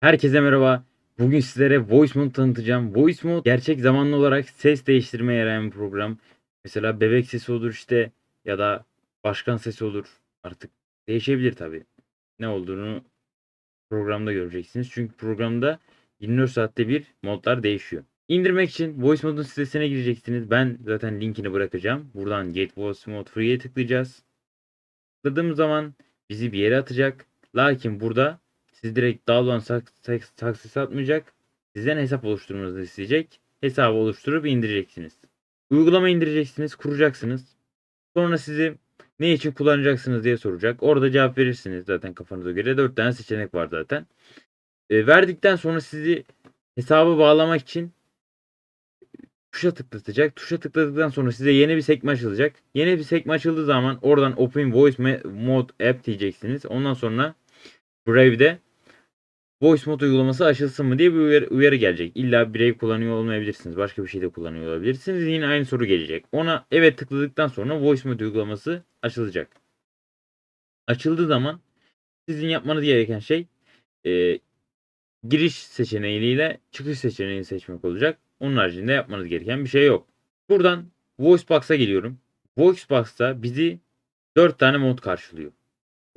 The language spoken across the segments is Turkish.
Herkese merhaba. Bugün sizlere Voice Mode tanıtacağım. Voice Mode gerçek zamanlı olarak ses değiştirmeye yarayan bir program. Mesela bebek sesi olur işte ya da başkan sesi olur. Artık değişebilir tabii. Ne olduğunu programda göreceksiniz. Çünkü programda 24 saatte bir modlar değişiyor. İndirmek için Voice Mode'un sitesine gireceksiniz. Ben zaten linkini bırakacağım. Buradan Get Voice Mode Free'ye tıklayacağız. Tıkladığımız zaman bizi bir yere atacak. Lakin burada siz direkt download sak- taksis atmayacak. Sizden hesap oluşturmanızı isteyecek. Hesabı oluşturup indireceksiniz. Uygulama indireceksiniz, kuracaksınız. Sonra sizi ne için kullanacaksınız diye soracak. Orada cevap verirsiniz zaten kafanıza göre. 4 tane seçenek var zaten. E, verdikten sonra sizi hesabı bağlamak için tuşa tıklatacak. Tuşa tıkladıktan sonra size yeni bir sekme açılacak. Yeni bir sekme açıldığı zaman oradan Open Voice Mode App diyeceksiniz. Ondan sonra Brave'de Voice Mode uygulaması açılsın mı diye bir uyarı, gelecek. İlla Brave kullanıyor olmayabilirsiniz. Başka bir şey de kullanıyor olabilirsiniz. Yine aynı soru gelecek. Ona evet tıkladıktan sonra Voice Mode uygulaması açılacak. Açıldığı zaman sizin yapmanız gereken şey e, giriş seçeneğiyle çıkış seçeneğini seçmek olacak. Onun haricinde yapmanız gereken bir şey yok. Buradan Voicebox'a geliyorum. Voicebox'ta bizi 4 tane mod karşılıyor.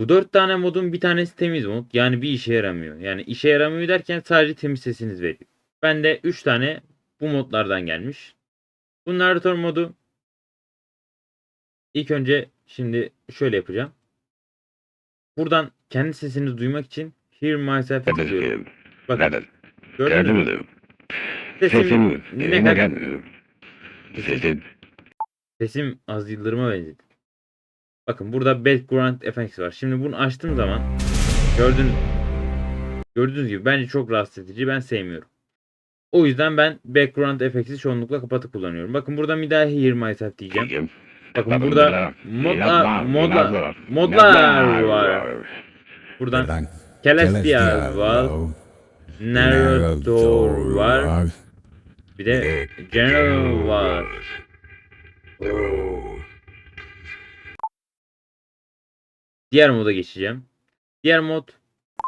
Bu 4 tane modun bir tanesi temiz mod. Yani bir işe yaramıyor. Yani işe yaramıyor derken sadece temiz sesiniz veriyor. Bende 3 tane bu modlardan gelmiş. Bu narratör modu ilk önce şimdi şöyle yapacağım. Buradan kendi sesinizi duymak için Hear Myself diyelim? Bakın gördünüz mü? Gördün mü? Sesim ne kadar. Sesin sesim az Yıldırım'a benzedi. Bakın burada background effects var. Şimdi bunu açtığım zaman gördün gördüğünüz gibi bence çok rahatsız edici. Ben sevmiyorum. O yüzden ben background effects'i çoğunlukla kapatıp kullanıyorum. Bakın burada bir daha hear myself diyeceğim. Bakın burada modlar modlar modlar var. Buradan Buradan Celestial var. Narrator var. Bir de General var. Diğer moda geçeceğim. Diğer mod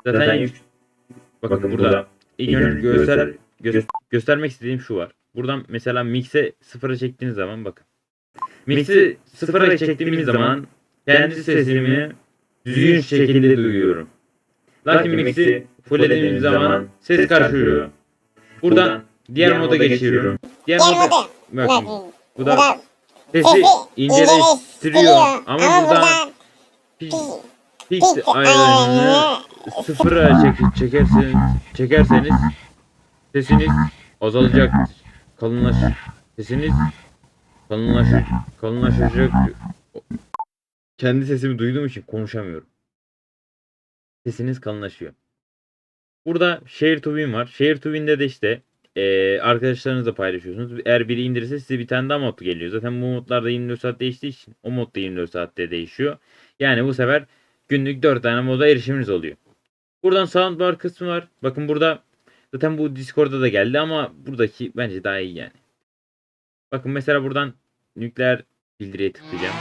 zaten, Zaten yük- Bakın, Bakın burada, burada ilk önce göster, göster- gö- göstermek istediğim şu var. Buradan mesela mix'e sıfıra çektiğiniz zaman bakın. Mix'i sıfıra çektiğimiz zaman kendi sesimi düzgün şekilde duyuyorum. Lakin mix'i fullediğimiz zaman ses karışıyor. Buradan diğer moda geçiyorum. Diğer moda. Bakın. Bu da sesi inceleştiriyor ama buradan pix- pix ayarını sıfıra çek çekerseniz çekerseniz sesiniz azalacaktır. Kalınlaş sesiniz kalınlaş kalınlaşacak. Kendi sesimi duyduğum için konuşamıyorum. Sesiniz kalınlaşıyor. Burada Share to Win var. Share to Win'de de işte eee arkadaşlarınızla paylaşıyorsunuz. Eğer biri indirirse size bir tane daha mod geliyor. Zaten bu modlar da 24 saat değiştiği için o mod da 24 saatte değişiyor. Yani bu sefer günlük 4 tane moda erişiminiz oluyor. Buradan soundbar kısmı var. Bakın burada zaten bu Discord'da da geldi ama buradaki bence daha iyi yani. Bakın mesela buradan nükleer bildiriye tıklayacağım.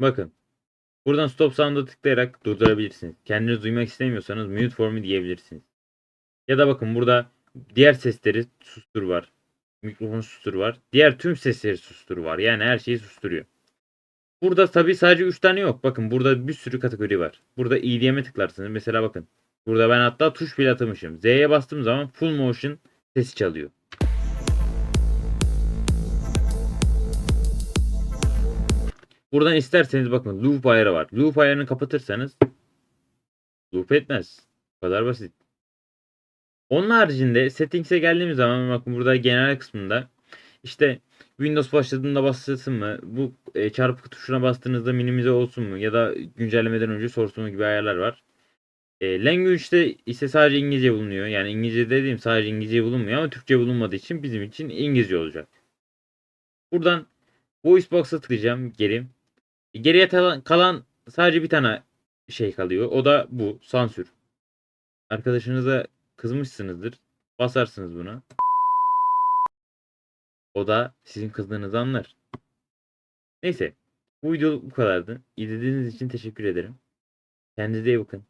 Bakın. Buradan stop sound'a tıklayarak durdurabilirsiniz. Kendiniz duymak istemiyorsanız mute for me diyebilirsiniz. Ya da bakın burada diğer sesleri sustur var. Mikrofon sustur var. Diğer tüm sesleri sustur var. Yani her şeyi susturuyor. Burada tabi sadece 3 tane yok. Bakın burada bir sürü kategori var. Burada EDM'e tıklarsınız. Mesela bakın. Burada ben hatta tuş bile atamışım. Z'ye bastığım zaman full motion sesi çalıyor. Buradan isterseniz bakın loop ayarı var. Loop ayarını kapatırsanız loop etmez. Bu kadar basit. Onun haricinde settings'e geldiğimiz zaman bakın burada genel kısmında işte Windows başladığında basılsın mı? Bu e, çarpı tuşuna bastığınızda minimize olsun mu? Ya da güncellemeden önce sorsun mu gibi ayarlar var. E, language'de ise sadece İngilizce bulunuyor. Yani İngilizce dediğim sadece İngilizce bulunmuyor ama Türkçe bulunmadığı için bizim için İngilizce olacak. Buradan Voice Box'a tıklayacağım geri. Geriye kalan, kalan sadece bir tane şey kalıyor. O da bu. Sansür. Arkadaşınıza kızmışsınızdır. Basarsınız buna. O da sizin kızdığınızı anlar. Neyse. Bu video bu kadardı. İzlediğiniz için teşekkür ederim. Kendinize iyi bakın.